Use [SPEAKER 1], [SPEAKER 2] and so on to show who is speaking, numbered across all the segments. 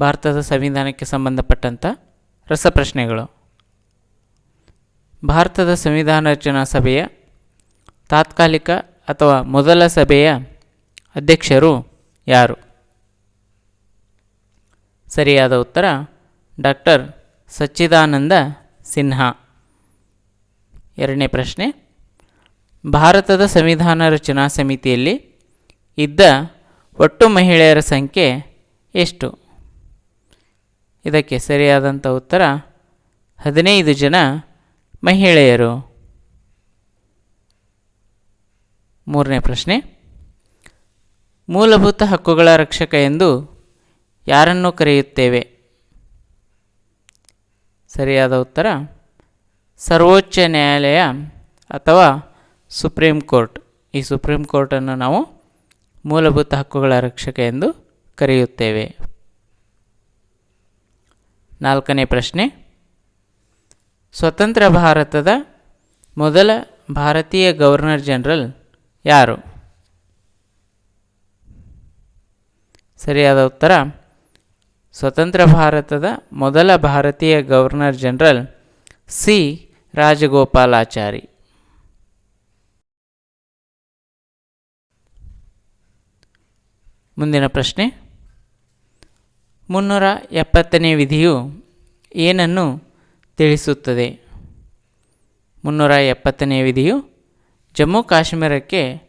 [SPEAKER 1] ಭಾರತದ ಸಂವಿಧಾನಕ್ಕೆ ಸಂಬಂಧಪಟ್ಟಂಥ ರಸಪ್ರಶ್ನೆಗಳು. ಭಾರತದ ಸಂವಿಧಾನ ರಚನಾ ಸಭೆಯ ತಾತ್ಕಾಲಿಕ ಅಥವಾ ಮೊದಲ ಸಭೆಯ ಅಧ್ಯಕ್ಷರು ಯಾರು? ಸರಿಯಾದ ಉತ್ತರ ಡಾಕ್ಟರ್ ಸಚ್ಚಿದಾನಂದ ಸಿನ್ಹಾ. ಎರಡನೇ ಪ್ರಶ್ನೆ, ಭಾರತದ ಸಂವಿಧಾನ ರಚನಾ ಸಮಿತಿಯಲ್ಲಿ ಇದ್ದ ಒಟ್ಟು ಮಹಿಳೆಯರ ಸಂಖ್ಯೆ ಎಷ್ಟು? ಇದಕ್ಕೆ ಸರಿಯಾದಂಥ ಉತ್ತರ, ಹದಿನೈದು ಜನ ಮಹಿಳೆಯರು. ಮೂರನೇ ಪ್ರಶ್ನೆ, ಮೂಲಭೂತ ಹಕ್ಕುಗಳ ರಕ್ಷಕ ಎಂದು ಯಾರನ್ನು ಕರೆಯುತ್ತೇವೆ? ಸರಿಯಾದ ಉತ್ತರ, ಸರ್ವೋಚ್ಚ ನ್ಯಾಯಾಲಯ ಅಥವಾ ಸುಪ್ರೀಂ ಕೋರ್ಟ್. ಈ ಸುಪ್ರೀಂ ಕೋರ್ಟನ್ನು ನಾವು ಮೂಲಭೂತ ಹಕ್ಕುಗಳ ರಕ್ಷಕ ಎಂದು ಕರೆಯುತ್ತೇವೆ. ನಾಲ್ಕನೇ ಪ್ರಶ್ನೆ. ಸ್ವತಂತ್ರ ಭಾರತದ ಮೊದಲ ಭಾರತೀಯ ಗವರ್ನರ್ ಜನರಲ್ ಯಾರು? ಸರಿಯಾದ ಉತ್ತರ, ಸ್ವತಂತ್ರ ಭಾರತದ ಮೊದಲ ಭಾರತೀಯ ಗವರ್ನರ್ ಜನರಲ್ ಸಿ. ರಾಜಗೋಪಾಲಾಚಾರಿ. ಮುಂದಿನ ಪ್ರಶ್ನೆ. ಮುನ್ನೂರ ಎಪ್ಪತ್ತನೇ ವಿಧಿಯು ಏನನ್ನು ತಿಳಿಸುತ್ತದೆ? ಮುನ್ನೂರ ಎಪ್ಪತ್ತನೇ ವಿಧಿಯು ಜಮ್ಮು ಕಾಶ್ಮೀರಕ್ಕೆ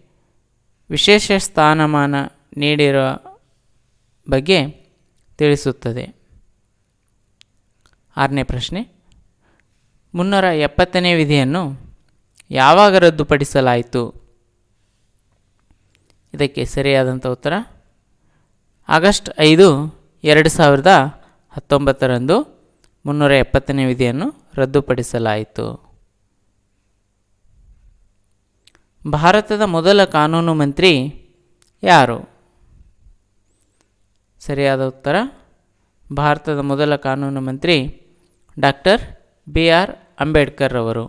[SPEAKER 1] ವಿಶೇಷ ಸ್ಥಾನಮಾನ ನೀಡಿರುವ ಬಗ್ಗೆ ತಿಳಿಸುತ್ತದೆ. ಆರನೇ ಪ್ರಶ್ನೆ. ಮುನ್ನೂರ ಎಪ್ಪತ್ತನೇ ವಿಧಿಯನ್ನು ಯಾವಾಗ ರದ್ದುಪಡಿಸಲಾಯಿತು? ಇದಕ್ಕೆ ಸರಿಯಾದಂಥ ಉತ್ತರ, ಆಗಸ್ಟ್ ಐದು ಎರಡು ಸಾವಿರದ ಹತ್ತೊಂಬತ್ತರಂದು ಮುನ್ನೂರ ಎಪ್ಪತ್ತನೇ ವಿಧಿಯನ್ನು ರದ್ದುಪಡಿಸಲಾಯಿತು. ಭಾರತದ ಮೊದಲ ಕಾನೂನು ಮಂತ್ರಿ ಯಾರು? ಸರಿಯಾದ ಉತ್ತರ, ಭಾರತದ ಮೊದಲ ಕಾನೂನು ಮಂತ್ರಿ ಡಾಕ್ಟರ್ ಬಿ ಆರ್ ಅಂಬೇಡ್ಕರ್ ಅವರು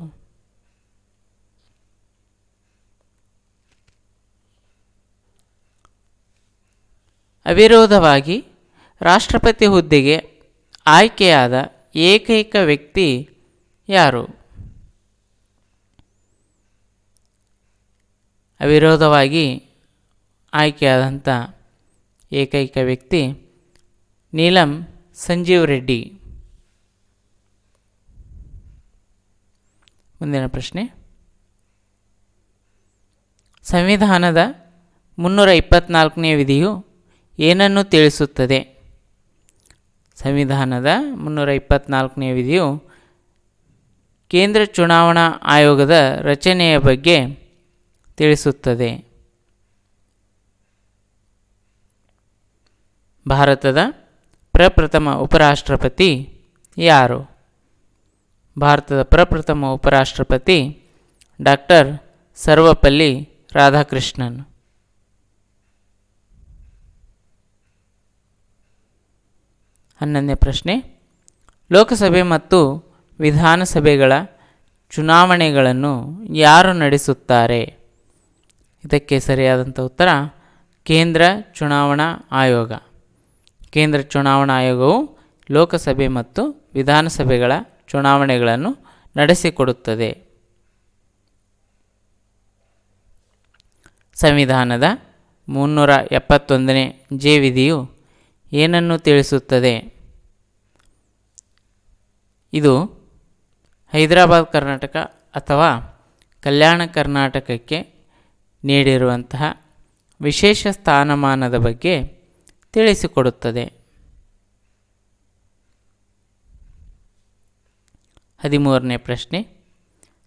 [SPEAKER 1] ಅವಿರೋಧವಾಗಿ ರಾಷ್ಟ್ರಪತಿ ಹುದ್ದೆಗೆ ಆಯ್ಕೆಯಾದ ಏಕೈಕ ವ್ಯಕ್ತಿ ಯಾರು? ಅವಿರೋಧವಾಗಿ ಆಯ್ಕೆಯಾದಂಥ ಏಕೈಕ ವ್ಯಕ್ತಿ ನೀಲಂ ಸಂಜೀವ್ ರೆಡ್ಡಿ. ಮುಂದಿನ ಪ್ರಶ್ನೆ. ಸಂವಿಧಾನದ ಮುನ್ನೂರ ಇಪ್ಪತ್ತ್ನಾಲ್ಕನೇ ವಿಧಿಯು ಏನನ್ನು ತಿಳಿಸುತ್ತದೆ? ಸಂವಿಧಾನದ ಮುನ್ನೂರ ಇಪ್ಪತ್ತ್ನಾಲ್ಕನೇ ವಿಧಿಯು ಕೇಂದ್ರ ಚುನಾವಣಾ ಆಯೋಗದ ರಚನೆಯ ಬಗ್ಗೆ ತಿಳಿಸುತ್ತದೆ. ಭಾರತದ ಪ್ರಪ್ರಥಮ ಉಪರಾಷ್ಟ್ರಪತಿ ಯಾರು? ಭಾರತದ ಪ್ರಪ್ರಥಮ ಉಪರಾಷ್ಟ್ರಪತಿ ಡಾಕ್ಟರ್ ಸರ್ವಪಲ್ಲಿ ರಾಧಾಕೃಷ್ಣನ್. ಹನ್ನೊಂದನೇ ಪ್ರಶ್ನೆ. ಲೋಕಸಭೆ ಮತ್ತು ವಿಧಾನಸಭೆಗಳ ಚುನಾವಣೆಗಳನ್ನು ಯಾರು ನಡೆಸುತ್ತಾರೆ? ಇದಕ್ಕೆ ಸರಿಯಾದಂಥ ಉತ್ತರ, ಕೇಂದ್ರ ಚುನಾವಣಾ ಆಯೋಗ. ಕೇಂದ್ರ ಚುನಾವಣಾ ಆಯೋಗವು ಲೋಕಸಭೆ ಮತ್ತು ವಿಧಾನಸಭೆಗಳ ಚುನಾವಣೆಗಳನ್ನು ನಡೆಸಿಕೊಡುತ್ತದೆ. ಸಂವಿಧಾನದ ಮುನ್ನೂರ ಎಪ್ಪತ್ತೊಂದನೇ ಜೆ ವಿಧಿಯು ಏನನ್ನು ತಿಳಿಸುತ್ತದೆ? ಇದು ಹೈದರಾಬಾದ್ ಕರ್ನಾಟಕ ಅಥವಾ ಕಲ್ಯಾಣ ಕರ್ನಾಟಕಕ್ಕೆ ನೀಡಿರುವಂತಹ ವಿಶೇಷ ಸ್ಥಾನಮಾನದ ಬಗ್ಗೆ ತಿಳಿಸಿಕೊಡುತ್ತದೆ. ಹದಿಮೂರನೇ ಪ್ರಶ್ನೆ.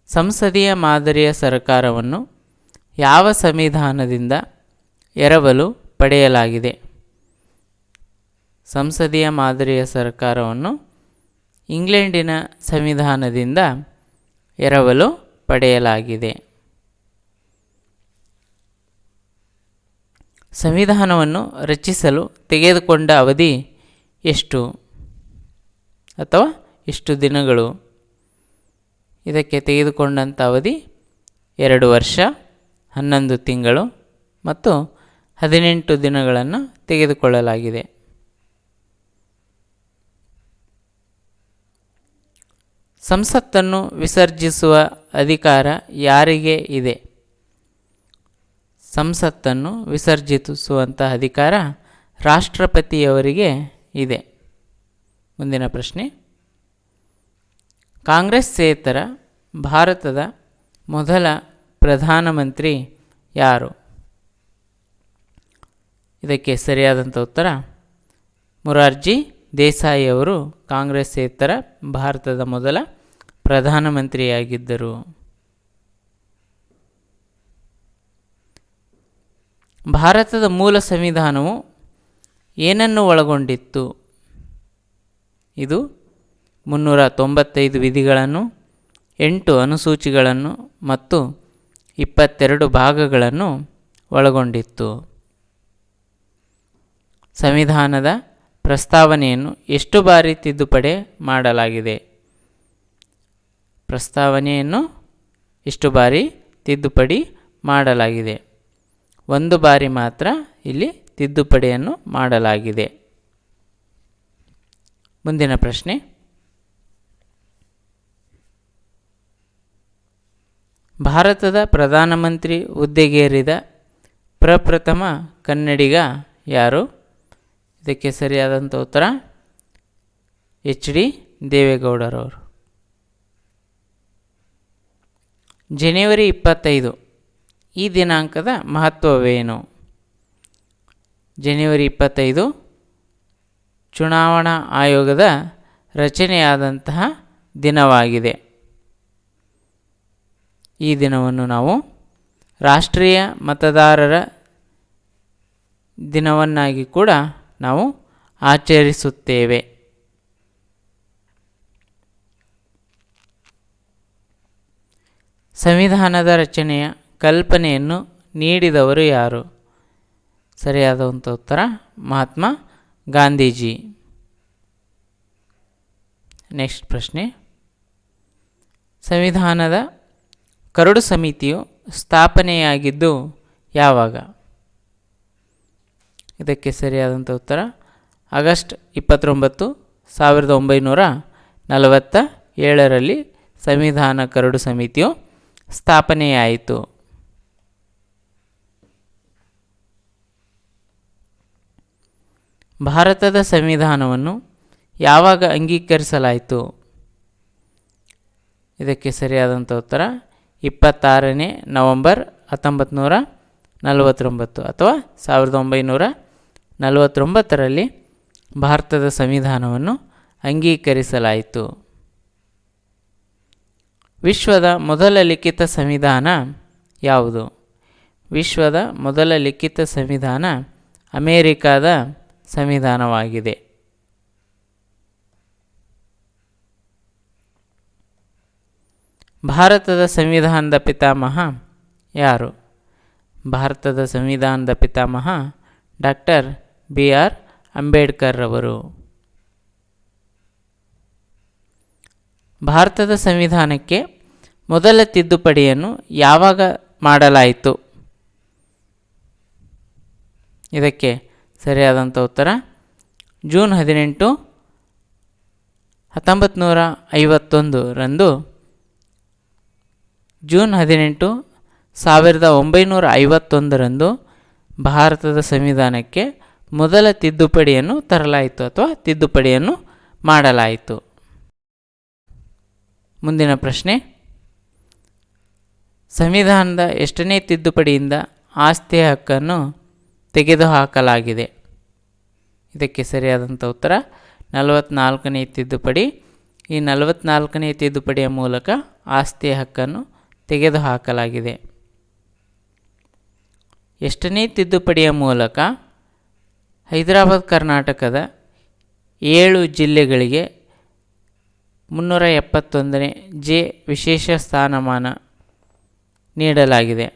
[SPEAKER 1] ಸಂಸದೀಯ ಮಾದರಿಯ ಸರ್ಕಾರವನ್ನು ಯಾವ ಸಂವಿಧಾನದಿಂದ ಎರವಲು ಪಡೆಯಲಾಗಿದೆ? ಸಂಸದೀಯ ಮಾದರಿಯ ಸರ್ಕಾರವನ್ನು ಇಂಗ್ಲೆಂಡಿನ ಸಂವಿಧಾನದಿಂದ ಎರವಲು ಪಡೆಯಲಾಗಿದೆ. ಸಂವಿಧಾನವನ್ನು ರಚಿಸಲು ತೆಗೆದುಕೊಂಡ ಅವಧಿ ಎಷ್ಟು? ಅಥವಾ ಎಷ್ಟು ದಿನಗಳು? ಇದಕ್ಕೆ ತೆಗೆದುಕೊಂಡಂಥ ಅವಧಿ ಎರಡು ವರ್ಷ, ಹನ್ನೊಂದು ತಿಂಗಳು ಮತ್ತು ಹದಿನೆಂಟು ದಿನಗಳನ್ನು ತೆಗೆದುಕೊಳ್ಳಲಾಗಿದೆ. ಸಂಸತ್ತನ್ನು ವಿಸರ್ಜಿಸುವ ಅಧಿಕಾರ ಯಾರಿಗೆ ಇದೆ? ಸಂಸತ್ತನ್ನು ವಿಸರ್ಜಿಸುವಂಥ ಅಧಿಕಾರ ರಾಷ್ಟ್ರಪತಿಯವರಿಗೆ ಇದೆ. ಮುಂದಿನ ಪ್ರಶ್ನೆ. ಕಾಂಗ್ರೆಸ್ಸೇತರ ಭಾರತದ ಮೊದಲ ಪ್ರಧಾನಮಂತ್ರಿ ಯಾರು? ಇದಕ್ಕೆ ಸರಿಯಾದಂಥ ಉತ್ತರ ಮೊರಾರ್ಜಿ ದೇಸಾಯಿ ಅವರು ಕಾಂಗ್ರೆಸ್ಸೇತರ ಭಾರತದ ಮೊದಲ ಪ್ರಧಾನಮಂತ್ರಿಯಾಗಿದ್ದರು. ಭಾರತದ ಮೂಲ ಸಂವಿಧಾನವು ಏನನ್ನು ಒಳಗೊಂಡಿತ್ತು? ಇದು ಮುನ್ನೂರ ತೊಂಬತ್ತೈದು ವಿಧಿಗಳನ್ನು, ಎಂಟು ಅನುಸೂಚಿಗಳನ್ನು ಮತ್ತು ಇಪ್ಪತ್ತೆರಡು ಭಾಗಗಳನ್ನು ಒಳಗೊಂಡಿತ್ತು. ಸಂವಿಧಾನದ ಪ್ರಸ್ತಾವನೆಯನ್ನು ಎಷ್ಟು ಬಾರಿ ತಿದ್ದುಪಡಿ ಮಾಡಲಾಗಿದೆ? ಪ್ರಸ್ತಾವನೆಯನ್ನು ಎಷ್ಟು ಬಾರಿ ತಿದ್ದುಪಡಿ ಮಾಡಲಾಗಿದೆ? ಒಂದು ಬಾರಿ ಮಾತ್ರ ಇಲ್ಲಿ ತಿದ್ದುಪಡಿಯನ್ನು ಮಾಡಲಾಗಿದೆ. ಮುಂದಿನ ಪ್ರಶ್ನೆ. ಭಾರತದ ಪ್ರಧಾನಮಂತ್ರಿ ಹುದ್ದೆಗೇರಿದ ಪ್ರಪ್ರಥಮ ಕನ್ನಡಿಗ ಯಾರು? ಇದಕ್ಕೆ ಸರಿಯಾದಂಥ ಉತ್ತರ ಎಚ್ ಡಿ ದೇವೇಗೌಡರವರು. ಜನವರಿ ಇಪ್ಪತ್ತೈದು, ಈ ದಿನಾಂಕದ ಮಹತ್ವವೇನು? ಜನವರಿ ಇಪ್ಪತ್ತೈದು, ಚುನಾವಣಾ ಆಯೋಗದ ರಚನೆಯಾದಂತಹ ದಿನವಾಗಿದೆ. ಈ ದಿನವನ್ನು ನಾವು ರಾಷ್ಟ್ರೀಯ ಮತದಾರರ ದಿನವನ್ನಾಗಿ ಕೂಡ ನಾವು ಆಚರಿಸುತ್ತೇವೆ. ಸಂವಿಧಾನದ ರಚನೆಯ ಕಲ್ಪನೆಯನ್ನು ನೀಡಿದವರು ಯಾರು? ಸರಿಯಾದಂಥ ಉತ್ತರ, ಮಹಾತ್ಮ ಗಾಂಧೀಜಿ. ನೆಕ್ಸ್ಟ್ ಪ್ರಶ್ನೆ. ಸಂವಿಧಾನದ ಕರಡು ಸಮಿತಿಯು ಸ್ಥಾಪನೆಯಾಗಿದ್ದು ಯಾವಾಗ? ಇದಕ್ಕೆ ಸರಿಯಾದಂಥ ಉತ್ತರ. ಆಗಸ್ಟ್ ಇಪ್ಪತ್ತೊಂಬತ್ತು, ಸಾವಿರದ ಒಂಬೈನೂರ ನಲವತ್ತ ಏಳರಲ್ಲಿ ಸಂವಿಧಾನ ಕರಡು ಸಮಿತಿಯು ಸ್ಥಾಪನೆಯಾಯಿತು. ಭಾರತದ ಸಂವಿಧಾನವನ್ನು ಯಾವಾಗ ಅಂಗೀಕರಿಸಲಾಯಿತು? ಇದಕ್ಕೆ ಸರಿಯಾದಂಥ ಉತ್ತರ. ಇಪ್ಪತ್ತಾರನೇ ನವಂಬರ್ ಹತ್ತೊಂಬತ್ತು ನೂರ ನಲವತ್ತೊಂಬತ್ತು ಅಥವಾ ಸಾವಿರದ ಒಂಬೈನೂರ ನಲವತ್ತೊಂಬತ್ತರಲ್ಲಿ ಭಾರತದ ಸಂವಿಧಾನವನ್ನು ಅಂಗೀಕರಿಸಲಾಯಿತು. ವಿಶ್ವದ ಮೊದಲ ಲಿಖಿತ ಸಂವಿಧಾನ ಯಾವುದು? ವಿಶ್ವದ ಮೊದಲ ಲಿಖಿತ ಸಂವಿಧಾನ ಅಮೇರಿಕಾದ ಸಂವಿಧಾನವಾಗಿದೆ. ಭಾರತದ ಸಂವಿಧಾನದ ಪಿತಾಮಹ ಯಾರು? ಭಾರತದ ಸಂವಿಧಾನದ ಪಿತಾಮಹ ಡಾಕ್ಟರ್ ಬಿ ಆರ್ ಅಂಬೇಡ್ಕರ್ ಅವರು ಭಾರತದ ಸಂವಿಧಾನಕ್ಕೆ ಮೊದಲ ತಿದ್ದುಪಡಿಯನ್ನು ಯಾವಾಗ ಮಾಡಲಾಯಿತು? ಇದಕ್ಕೆ ಸರಿಯಾದಂಥ ಉತ್ತರ, ಜೂನ್ ಹದಿನೆಂಟು ಹತ್ತೊಂಬತ್ತು ನೂರ ಐವತ್ತೊಂದರಂದು ಜೂನ್ ಹದಿನೆಂಟು, ಸಾವಿರದ ಒಂಬೈನೂರ ಐವತ್ತೊಂದರಂದು ಭಾರತದ ಸಂವಿಧಾನಕ್ಕೆ ಮೊದಲ ತಿದ್ದುಪಡಿಯನ್ನು ತರಲಾಯಿತು ಅಥವಾ ತಿದ್ದುಪಡಿಯನ್ನು ಮಾಡಲಾಯಿತು. ಮುಂದಿನ ಪ್ರಶ್ನೆ. ಸಂವಿಧಾನದ ಎಷ್ಟನೇ ತಿದ್ದುಪಡಿಯಿಂದ ಆಸ್ತಿ ಹಕ್ಕನ್ನು ತೆಗೆದುಹಾಕಲಾಗಿದೆ? ಇದಕ್ಕೆ ಸರಿಯಾದಂಥ ಉತ್ತರ ನಲವತ್ತ್ನಾಲ್ಕನೇ ತಿದ್ದುಪಡಿ. ಈ ನಲವತ್ತ್ನಾಲ್ಕನೇ ತಿದ್ದುಪಡಿಯ ಮೂಲಕ ಆಸ್ತಿ ಹಕ್ಕನ್ನು ತೆಗೆದುಹಾಕಲಾಗಿದೆ. ಎಷ್ಟನೇ ತಿದ್ದುಪಡಿಯ ಮೂಲಕ ಹೈದರಾಬಾದ್, ಕರ್ನಾಟಕದ ಏಳು ಜಿಲ್ಲೆಗಳಿಗೆ ಮುನ್ನೂರ ಎಪ್ಪತ್ತೊಂದನೇ ಜೆ ವಿಶೇಷ ಸ್ಥಾನಮಾನ ನೀಡಲಾಗಿದೆ.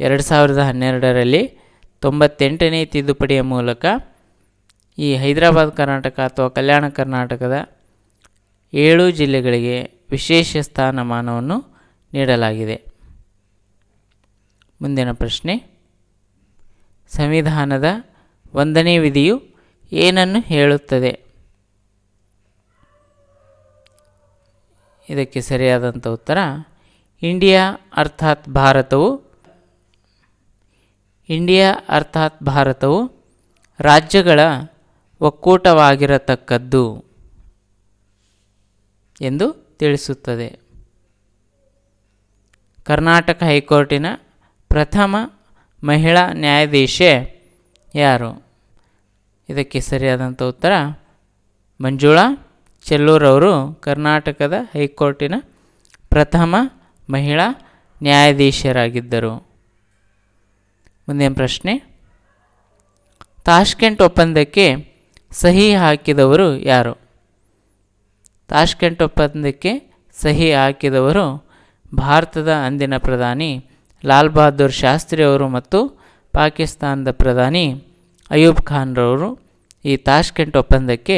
[SPEAKER 1] ಎರಡು ಸಾವಿರದ ಹನ್ನೆರಡರಲ್ಲಿ ತೊಂಬತ್ತೆಂಟನೇ ತಿದ್ದುಪಡಿಯ ಮೂಲಕ ಈ ಹೈದರಾಬಾದ್, ಕರ್ನಾಟಕ ಅಥವಾ ಕಲ್ಯಾಣ ಕರ್ನಾಟಕದ ಏಳು ಜಿಲ್ಲೆಗಳಿಗೆ ವಿಶೇಷ ಸ್ಥಾನಮಾನವನ್ನು ನೀಡಲಾಗಿದೆ. ಮುಂದಿನ ಪ್ರಶ್ನೆ ಸಂವಿಧಾನದ ಒಂದನೇ ವಿಧಿಯು ಏನನ್ನು ಹೇಳುತ್ತದೆ? ಇದಕ್ಕೆ ಸರಿಯಾದಂಥ ಉತ್ತರ, ಇಂಡಿಯಾ ಅರ್ಥಾತ್ ಭಾರತವು, ಇಂಡಿಯಾ ಅರ್ಥಾತ್ ಭಾರತವು ರಾಜ್ಯಗಳ ಒಕ್ಕೂಟವಾಗಿರತಕ್ಕದ್ದು ಎಂದು ತಿಳಿಸುತ್ತದೆ. ಕರ್ನಾಟಕ ಹೈಕೋರ್ಟಿನ ಪ್ರಥಮ ಮಹಿಳಾ ನ್ಯಾಯಾಧೀಶೆ ಯಾರು? ಇದಕ್ಕೆ ಸರಿಯಾದಂಥ ಉತ್ತರ, ಮಂಜುಳಾ ಚೆಲ್ಲೂರವರು ಕರ್ನಾಟಕದ ಹೈಕೋರ್ಟಿನ ಪ್ರಥಮ ಮಹಿಳಾ ನ್ಯಾಯಾಧೀಶರಾಗಿದ್ದರು. ಮುಂದಿನ ಪ್ರಶ್ನೆ, ತಾಷ್ಕೆಂಟ್ ಒಪ್ಪಂದಕ್ಕೆ ಸಹಿ ಹಾಕಿದವರು ಯಾರು? ತಾಷ್ಕೆಂಟ್ ಒಪ್ಪಂದಕ್ಕೆ ಸಹಿ ಹಾಕಿದವರು ಭಾರತದ ಅಂದಿನ ಪ್ರಧಾನಿ ಲಾಲ್ ಬಹದ್ದೂರ್ ಶಾಸ್ತ್ರಿ ಅವರು ಮತ್ತು ಪಾಕಿಸ್ತಾನದ ಪ್ರಧಾನಿ ಅಯೂಬ್ ಖಾನ್ರವರು ಈ ತಾಷ್ಕೆಂಟ್ ಒಪ್ಪಂದಕ್ಕೆ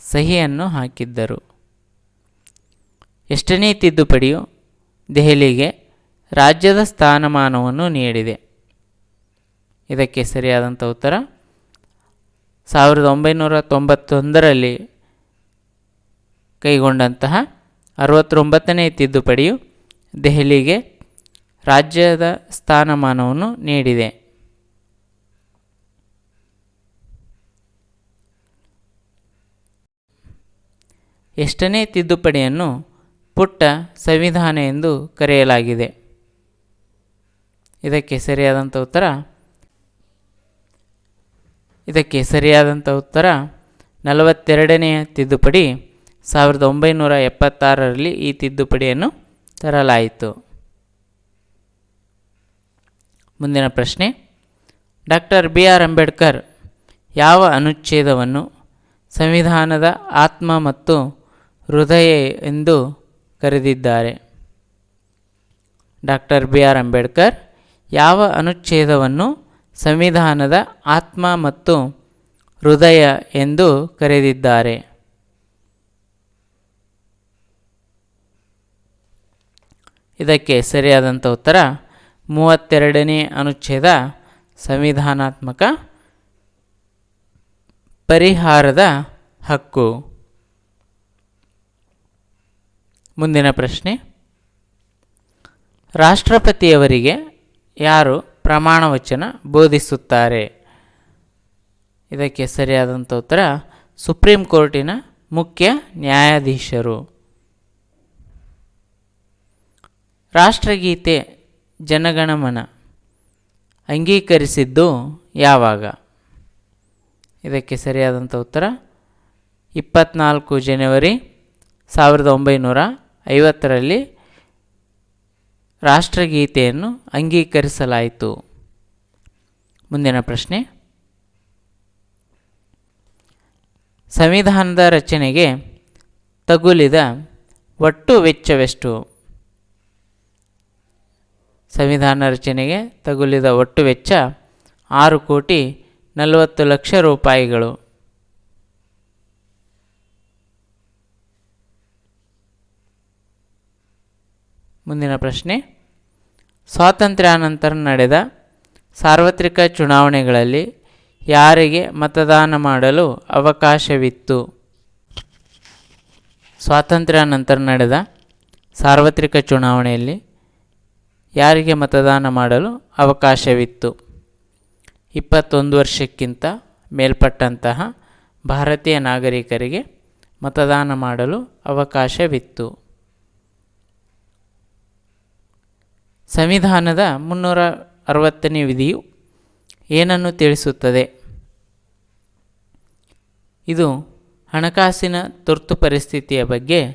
[SPEAKER 1] ಸಹಿಯನ್ನು ಹಾಕಿದ್ದರು. ಎಷ್ಟನೇ ತಿದ್ದುಪಡಿಯು ದೆಹಲಿಗೆ ರಾಜ್ಯದ ಸ್ಥಾನಮಾನವನ್ನು ನೀಡಿದೆ. ಇದಕ್ಕೆ ಸರಿಯಾದಂಥ ಉತ್ತರ, ಸಾವಿರದ ಒಂಬೈನೂರ ತೊಂಬತ್ತೊಂದರಲ್ಲಿ ಕೈಗೊಂಡಂತಹ ಅರವತ್ತೊಂಬತ್ತನೇ ತಿದ್ದುಪಡಿಯು ದೆಹಲಿಗೆ ರಾಜ್ಯದ ಸ್ಥಾನಮಾನವನ್ನು ನೀಡಿದೆ. ಎಷ್ಟನೇ ತಿದ್ದುಪಡಿಯನ್ನು ಪುಟ್ಟ ಸಂವಿಧಾನ ಎಂದು ಕರೆಯಲಾಗಿದೆ. ಇದಕ್ಕೆ ಸರಿಯಾದಂಥ ಉತ್ತರ? ಇದಕ್ಕೆ ಸರಿಯಾದಂಥ ಉತ್ತರ? ನಲವತ್ತೆರಡನೆಯ ತಿದ್ದುಪಡಿ ಸಾವಿರದ ಒಂಬೈನೂರ ಎಪ್ಪತ್ತಾರರಲ್ಲಿ ಈ ತಿದ್ದುಪಡಿಯನ್ನು ತರಲಾಯಿತು. ಮುಂದಿನ ಪ್ರಶ್ನೆ. ಡಾಕ್ಟರ್ ಬಿ ಆರ್ ಅಂಬೇಡ್ಕರ್ ಯಾವ ಅನುಚ್ಛೇದವನ್ನು ಸಂವಿಧಾನದ ಆತ್ಮ ಮತ್ತು ಹೃದಯ ಎಂದು ಕರೆದಿದ್ದಾರೆ? ಡಾಕ್ಟರ್ ಬಿ ಆರ್ ಅಂಬೇಡ್ಕರ್ ಯಾವ ಅನುಚ್ಛೇದವನ್ನು ಸಂವಿಧಾನದ ಆತ್ಮ ಮತ್ತು ಹೃದಯ ಎಂದು ಕರೆದಿದ್ದಾರೆ? ಇದಕ್ಕೆ ಸರಿಯಾದಂಥ ಉತ್ತರ ಮೂವತ್ತೆರಡನೇ ಅನುಚ್ಛೇದ ಸಂವಿಧಾನಾತ್ಮಕ ಪರಿಹಾರದ ಹಕ್ಕು. ಮುಂದಿನ ಪ್ರಶ್ನೆ. ರಾಷ್ಟ್ರಪತಿಯವರಿಗೆ ಯಾರು ಪ್ರಮಾಣ ವಚನ ಬೋಧಿಸುತ್ತಾರೆ? ಇದಕ್ಕೆ ಸರಿಯಾದಂಥ ಉತ್ತರ ಸುಪ್ರೀಂ ಕೋರ್ಟಿನ ಮುಖ್ಯ ನ್ಯಾಯಾಧೀಶರು. ರಾಷ್ಟ್ರಗೀತೆ ಜನಗಣಮನ. ಅಂಗೀಕರಿಸಿದ್ದು ಯಾವಾಗ? ಇದಕ್ಕೆ ಸರಿಯಾದಂಥ ಉತ್ತರ, ಇಪ್ಪತ್ನಾಲ್ಕು ಜನವರಿ ಸಾವಿರದ ಒಂಬೈನೂರ ಐವತ್ತರಲ್ಲಿ ರಾಷ್ಟ್ರಗೀತೆಯನ್ನು ಅಂಗೀಕರಿಸಲಾಯಿತು. ಮುಂದಿನ ಪ್ರಶ್ನೆ. ಸಂವಿಧಾನದ ರಚನೆಗೆ ತಗುಲಿದ ಒಟ್ಟು ವೆಚ್ಚವೆಷ್ಟು? ಸಂವಿಧಾನ ರಚನೆಗೆ ತಗುಲಿದ ಒಟ್ಟು ವೆಚ್ಚ ಆರು ಕೋಟಿ ನಲವತ್ತು ಲಕ್ಷ ರೂಪಾಯಿಗಳು. ಮುಂದಿನ ಪ್ರಶ್ನೆ. ಸ್ವಾತಂತ್ರ್ಯಾನಂತರ ನಡೆದ ಸಾರ್ವತ್ರಿಕ ಚುನಾವಣೆಗಳಲ್ಲಿ ಯಾರಿಗೆ ಮತದಾನ ಮಾಡಲು ಅವಕಾಶವಿತ್ತು? ಸ್ವಾತಂತ್ರ್ಯಾನಂತರ ನಡೆದ ಸಾರ್ವತ್ರಿಕ ಚುನಾವಣೆಯಲ್ಲಿ ಯಾರಿಗೆ ಮತದಾನ ಮಾಡಲು ಅವಕಾಶವಿತ್ತು? ಇಪ್ಪತ್ತೊಂದು ವರ್ಷಕ್ಕಿಂತ ಮೇಲ್ಪಟ್ಟಂತಹ ಭಾರತೀಯ ನಾಗರಿಕರಿಗೆ ಮತದಾನ ಮಾಡಲು ಅವಕಾಶವಿತ್ತು. ಸಂವಿಧಾನದ ಮುನ್ನೂರ ಅರವತ್ತನೇ ವಿಧಿಯು ಏನನ್ನು ತಿಳಿಸುತ್ತದೆ? ಇದು ಹಣಕಾಸಿನ ತುರ್ತು ಪರಿಸ್ಥಿತಿಯ ಬಗ್ಗೆ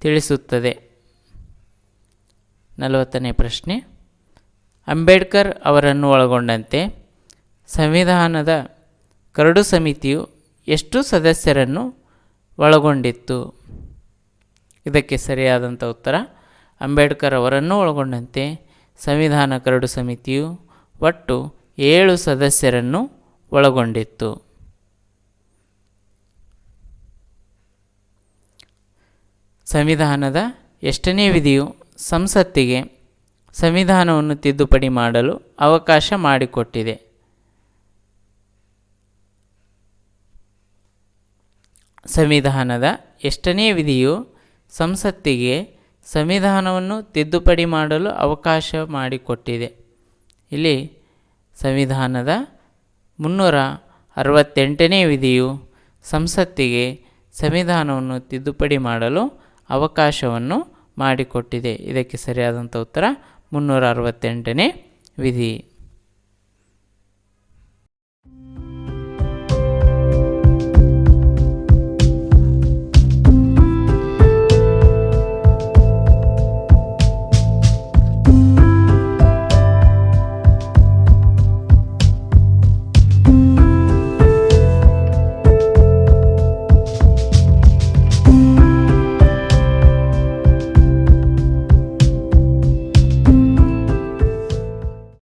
[SPEAKER 1] ತಿಳಿಸುತ್ತದೆ. ನಲವತ್ತನೇ ಪ್ರಶ್ನೆ. ಅಂಬೇಡ್ಕರ್ ಅವರನ್ನು ಒಳಗೊಂಡಂತೆ ಸಂವಿಧಾನದ ಕರಡು ಸಮಿತಿಯು ಎಷ್ಟು ಸದಸ್ಯರನ್ನು ಒಳಗೊಂಡಿತ್ತು? ಇದಕ್ಕೆ ಸರಿಯಾದಂಥ ಉತ್ತರ, ಅಂಬೇಡ್ಕರ್ ಅವರನ್ನು ಒಳಗೊಂಡಂತೆ ಸಂವಿಧಾನ ಕರಡು ಸಮಿತಿಯು ಒಟ್ಟು ಏಳು ಸದಸ್ಯರನ್ನು ಒಳಗೊಂಡಿತ್ತು. ಸಂವಿಧಾನದ ಎಷ್ಟನೇ ವಿಧಿಯು ಸಂಸತ್ತಿಗೆ ಸಂವಿಧಾನವನ್ನು ತಿದ್ದುಪಡಿ ಮಾಡಲು ಅವಕಾಶ ಮಾಡಿಕೊಟ್ಟಿದೆ. ಸಂವಿಧಾನದ ಎಷ್ಟನೇ ವಿಧಿಯು ಸಂಸತ್ತಿಗೆ ಸಂವಿಧಾನವನ್ನು ತಿದ್ದುಪಡಿ ಮಾಡಲು ಅವಕಾಶ ಮಾಡಿಕೊಟ್ಟಿದೆ. ಇಲ್ಲಿ ಸಂವಿಧಾನದ ಮುನ್ನೂರ ಅರವತ್ತೆಂಟನೇ ವಿಧಿಯು ಸಂಸತ್ತಿಗೆ ಸಂವಿಧಾನವನ್ನು ತಿದ್ದುಪಡಿ ಮಾಡಲು ಅವಕಾಶವನ್ನು ಮಾಡಿಕೊಟ್ಟಿದೆ. ಇದಕ್ಕೆ ಸರಿಯಾದಂಥ ಉತ್ತರ ಮುನ್ನೂರ ಅರವತ್ತೆಂಟನೇ ವಿಧಿ.